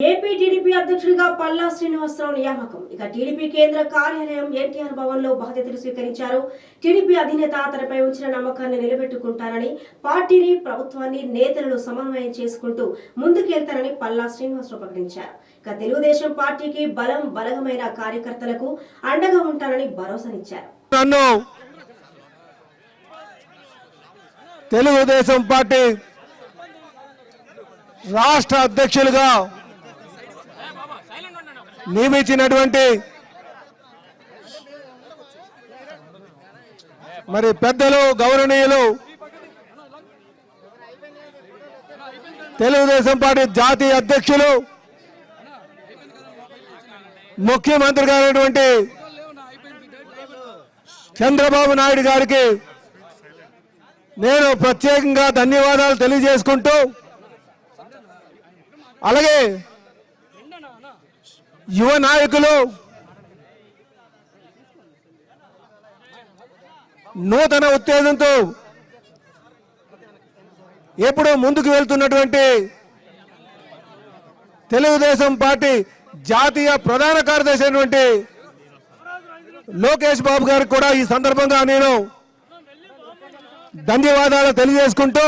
AP TDP అధ్యక్షుడిగా పల్లా శ్రీనివాసరావు నియామకం. ఇక టీడీపీ కేంద్ర కార్యాలయం ఎన్టీఆర్ భవన్లో బాధ్యతలు స్వీకరించారు. టీడీపీ అధినేత తనపై ఉంచిన నమ్మకాన్ని నిలబెట్టుకుంటారని పార్టీని ప్రభుత్వాన్ని నేతలను సమన్వయం చేసుకుంటూ ముందుకెళ్తారని పల్లా శ్రీనివాసరావు ప్రకటించారు. ఇక తెలుగుదేశం పార్టీకి బలం బలమైన కార్యకర్తలకు అండగా ఉంటారని భరోసానిచ్చారు తెలుగుదేశం పార్టీ రాష్ట్ర అధ్యక్షులుగా నియమించినటువంటి మరి పెద్దలు గౌరవనీయులు తెలుగుదేశం పార్టీ జాతీయ అధ్యక్షులు ముఖ్యమంత్రి గారైనటువంటి చంద్రబాబు నాయుడు గారికి నేను ప్రత్యేకంగా ధన్యవాదాలు తెలియజేసుకుంటూ అలాగే యువ నాయకులు నూతన ఉత్తేజంతో ఎప్పుడూ ముందుకు వెళ్తున్నటువంటి తెలుగుదేశం పార్టీ జాతీయ ప్రధాన కార్యదర్శి అయినటువంటి లోకేష్ బాబు గారికి కూడా ఈ సందర్భంగా నేను ధన్యవాదాలు తెలియజేసుకుంటూ